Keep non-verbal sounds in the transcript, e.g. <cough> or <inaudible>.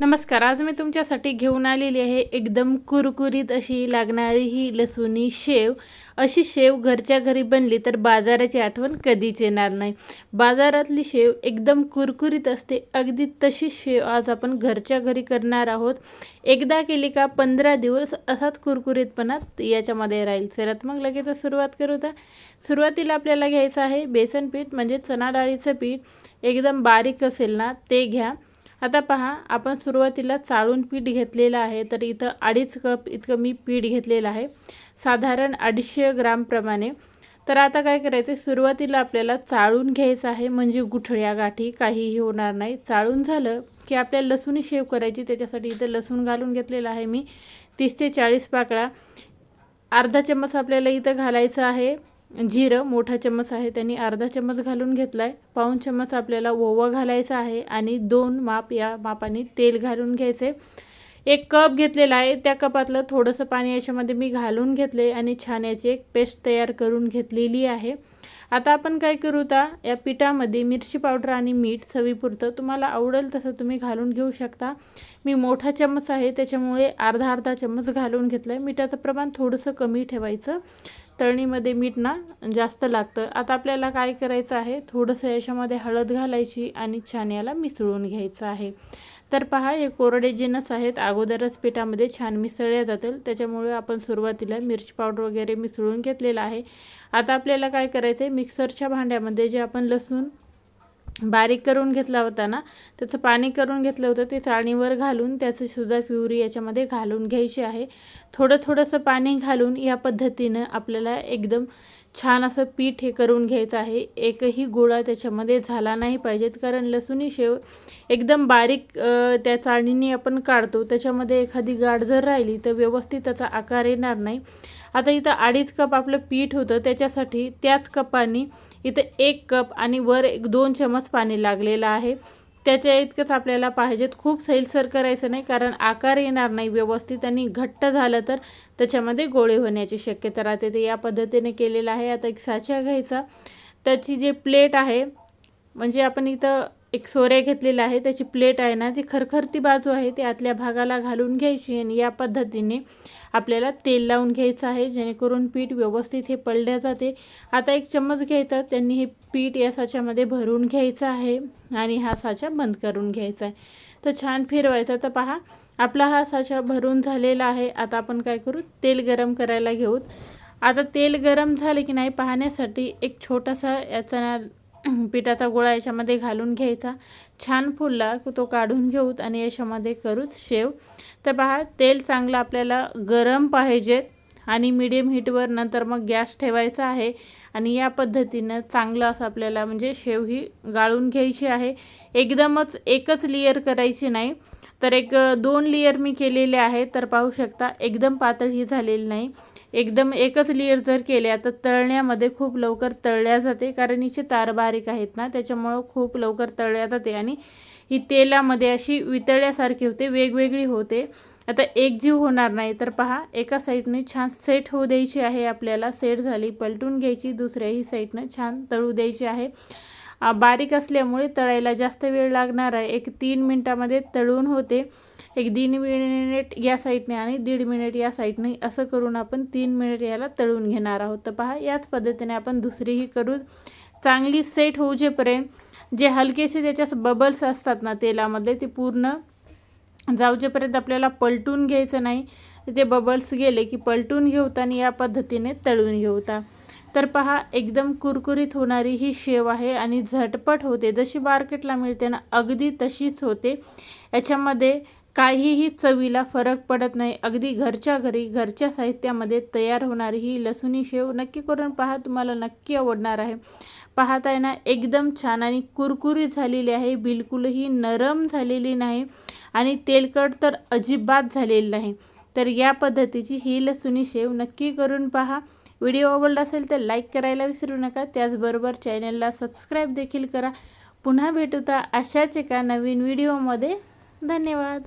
नमस्कार आज मी तुमच्यासाठी घेऊन आलेली आहे एकदम कुरकुरीत अशी लागणारी ही लसूणी शेव. अशी शेव घरच्या घरी बनली तर बाजाराची आठवण कधीच येणार नाही. बाजारातली शेव एकदम कुरकुरीत असते. अगदी तशी शेव आज आपण घरच्या घरी करणार आहोत. एकदा केली का पंधरा दिवस असाच कुरकुरीतपणा याच्यामध्ये राहील. सरत मग लगेच सुरुवात करू तर. सुरुवातीला आपल्याला घ्यायचं आहे बेसन पीठ म्हणजे चणा डाळीचं पीठ. एकदम बारीक असेल ना ते घ्या. आता पहा आपण सुरुवातीला चाळून पीठ घेतलेलं आहे तर इथं अडीच कप इतकं मी पीठ घेतलेलं आहे. साधारण अडीचशे ग्रामप्रमाणे तर आता काय करायचं सुरुवातीला आपल्याला चाळून घ्यायचं आहे म्हणजे गुठळ्या गाठी काहीही होणार नाही. चाळून झालं की आपल्याला लसूणही शेव करायची त्याच्यासाठी इथं लसूण घालून घेतलेलं आहे मी. तीस ते चाळीस पाकळा अर्धा चम्मच आपल्याला इथं घालायचं आहे. जिरं मोठा चम्मच आहे. त्यांनी अर्धा चम्मच घालून घेतला आहे पाऊन चम्मच आपल्याला ओवा घालायचा आहे आणि दोन माप या मापाने तेल घालून घ्यायचे. एक कप घेतलेला आहे. त्या कपातलं थोडंसं पाणी याच्यामध्ये मी घालून घेतले आणि छान याची एक पेस्ट तयार करून घेतलेली आहे. आता आपण काय करू ता? या पिठामध्ये मिरची पावडर आणि मीठ चवीपुरतं तुम्हाला आवडेल तसं तुम्ही घालून घेऊ शकता. मी मोठा चम्मच आहे. त्याच्यामुळे अर्धा अर्धा चम्मच घालून घेतलं आहे मिठाचं प्रमाण थोडंसं कमी ठेवायचं. तळणीमध्ये मीठ ना जास्त लागतं. आता आपल्याला काय करायचं आहे? थोडंसं याच्यामध्ये हळद घालायची आणि छान याला मिसळून घ्यायचं आहे. तर पहा हे कोरडे जिनस आहेत अगोदरच पिठामध्ये छान मिसळल्या जातील. त्याच्यामुळे आपण सुरुवातीला मिरची पावडर वगैरे मिसळून घेतलेलं आहे. आता आपल्याला काय करायचं आहे मिक्सरच्या भांड्यामध्ये जे आपण लसूण बारीक करून घेतला होता ना त्याचं पाणी करून घेतलं होतं ते चाळणीवर घालून त्याचं सुद्धा प्युरी याच्यामध्ये घालून घ्यायची आहे. थोडं थोडंसं पाणी घालून या पद्धतीनं आपल्याला एकदम छान असं पीठ हे करून घ्यायचं आहे. एकही गोळा त्याच्यामध्ये झाला नाही पाहिजेत कारण लसूणी शेव एकदम बारीक त्या चाळणीने आपण काढतो. त्याच्यामध्ये एखादी गाठ जर राहिली तर व्यवस्थित त्याचा आकार येणार नाही. आता इथं अडीच कप आपलं पीठ होतं त्याच्यासाठी त्याच कपाने इथं एक कप आणि वर एक दोन चमच पाणी लागलेलं आहे. त्याच्या इतकंच आपल्याला पाहिजेत. खूप सैलसर करायचं नाही कारण आकार येणार नाही व्यवस्थित आणि घट्ट झालं तर त्याच्यामध्ये गोळे होण्याची शक्यता राहते. ते या पद्धतीने केलेलं आहे. आता एक साचा घ्यायचा. त्याची जे प्लेट आहे म्हणजे आपण इथं एक सोऱ्या घेतलेला आहे त्याची प्लेट आहे ना जी खरखरती बाजू आहे ती आतल्या भागाला घालून घ्यायची आणि या पद्धतीने आपल्याला तेल लावून घ्यायचं आहे जेणेकरून पीठ व्यवस्थित हे पडल्या जाते. आता एक चम्मच घ्यायचा त्यांनी हे पीठ या साच्यामध्ये भरून घ्यायचं आहे आणि हा साचा बंद करून घ्यायचा आहे. तर छान फिरवायचा. तर पहा आपला हा साचा भरून झालेला आहे. आता आपण काय करू? तेल गरम करायला घेऊत. आता तेल गरम झाले की नाही पाहण्यासाठी एक छोटासा याचा <clears throat> पिठाचा गोळा याच्यामध्ये घालून घ्यायचा. छान फुलला तो काढून घेऊत आणि याच्यामध्ये करूत शेव. तर पहा तेल चांगलं आपल्याला गरम पाहिजेत. आणि मिडियम हीटवर नंतर मग गॅस ठेवायचा आहे. आणि या पद्धतीनं चांगलं असं आपल्याला म्हणजे शेव ही गाळून घ्यायची आहे. एकदमच एकच लेअर करायची नाही. तर एक दोन लेअर मी केलेले आहे तर पाहू शकता एकदम पातळ ही झालेली नाही. एकदम एकच लेअर जर केल्या तर तळण्यामध्ये खूप लवकर तळल्या जाते. कारण हिचे तार बारीक आहेत ना त्याच्यामुळं खूप लवकर तळल्या जाते. आणि ही तेलामध्ये अशी वितळल्यासारखी होते वेगवेगळी होते. आता एक जीव होणार नाही तर पहा एका साईडने छान सेट होऊ द्यायची आहे आपल्याला सेट झाली पलटून घ्यायची दुसऱ्याही साईडनं छान तळू द्यायची आहे. बारीक असल्यामुळे तळायला जास्त वेळ लागणार आहे. एक तीन मिनटामध्ये तळून होते. एक दीड मिनिट या साईडने आणि दीड मिनिट या साईडने असं करून आपण तीन मिनिट याला तळून घेणार आहोत. तर पहा याच पद्धतीने आपण दुसरीही करू. चांगली सेट होऊ जेपर्यंत जे हलकेसे त्याच्यात बबल्स असतात ना तेलामध्ये ते पूर्ण जाऊजेपर्यंत आपल्याला पलटून घ्यायचं नाही ते बबल्स गेले की पलटून घेऊता आणि या पद्धतीने तळून घेऊता. तर पहा एकदम कुरकुरीत होणारी ही शेव आहे आणि झटपट होते. जशी मार्केटला मिळते ना अगदी तशीच होते. याच्यामध्ये काहीही चवीला फरक पडत नाही. अगदी घरच्या घरी घरच्या साहित्यामध्ये तयार होणारी ही लसुणी शेव नक्की करून पहा तुम्हाला नक्की आवडणार आहे. पाहताय ना एकदम छान आणि कुरकुरी झालेली आहे. बिलकुलही नरम झालेली नाही आणि तेलकट तर अजिबात झालेली नाही. तर या पद्धतीची ही लसुणी शेव नक्की करून पहा. व्हिडिओ आवडला असेल तर लाईक करायला विसरू नका. त्याचबरोबर चॅनलला सबस्क्राईब देखील करा. पुन्हा भेटूता अशाच एका नवीन व्हिडिओमध्ये. धन्यवाद.